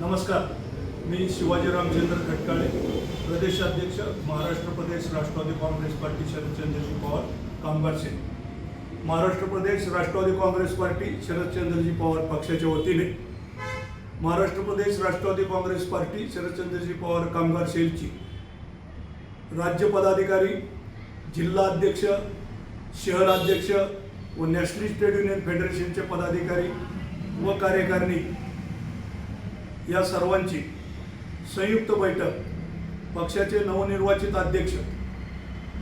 नमस्कार. मी शिवाजी रामचंद्र खटकाळे प्रदेशाध्यक्ष महाराष्ट्र प्रदेश राष्ट्रवादी काँग्रेस पार्टी शरदचंद्रजी पवार कामगार सेन. महाराष्ट्र प्रदेश राष्ट्रवादी काँग्रेस पार्टी शरदचंद्रजी पवार पक्षाच्या वतीने. महाराष्ट्र प्रदेश राष्ट्रवादी काँग्रेस पार्टी शरदचंद्रजी पवार कामगार सेलची. राज्य पदाधिकारी जिल्हा अध्यक्ष शहर अध्यक्ष व नॅशनल ट्रेड युनियन फेडरेशनचे पदाधिकारी व कार्यकारिणी या सर्वांची संयुक्त बैठक पक्षाचे नवनिर्वाचित अध्यक्ष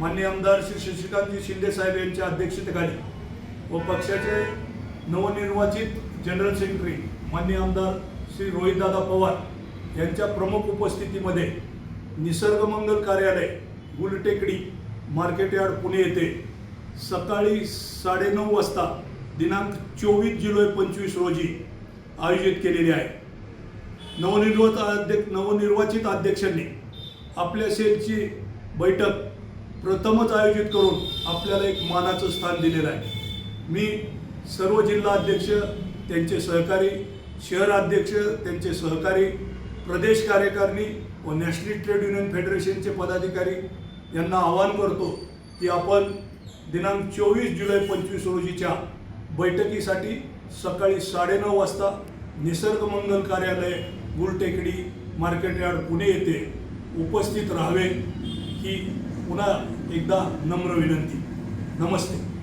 मान्य आमदार श्री शशिकांतजी शिंदे साहेब यांच्या अध्यक्षतेखाली व पक्षाचे नवनिर्वाचित जनरल सेक्रेटरी मान्य आमदार श्री रोहितदादा पवार यांच्या प्रमुख उपस्थितीमध्ये निसर्गमंगल कार्यालय गुलटेकडी मार्केट यार्ड पुणे येथे सकाळी साडेनऊ वाजता दिनांक चोवीस जुलै पंचवीस रोजी आयोजित केलेली आहे. नवनिर्वाचित अध्यक्ष नवनिर्वाचित अध्यक्षांनी आपल्या सेलची बैठक प्रथमच आयोजित करून आपल्याला एक मानाचं स्थान दिलेलं आहे. मी सर्व जिल्हा अध्यक्ष त्यांचे सहकारी शहर अध्यक्ष त्यांचे सहकारी प्रदेश कार्यकारिणी व नॅशनल ट्रेड युनियन फेडरेशनचे पदाधिकारी यांना आवाहन करतो की आपण दिनांक चोवीस जुलै पंचवीस रोजीच्या बैठकीसाठी सकाळी साडेनऊ वाजता निसर्गमंगल कार्यालय गुलटेकडी मार्केट यार्ड पुणे येथे उपस्थित राहावे ही पुन्हा एकदा नम्र विनंती. नमस्ते.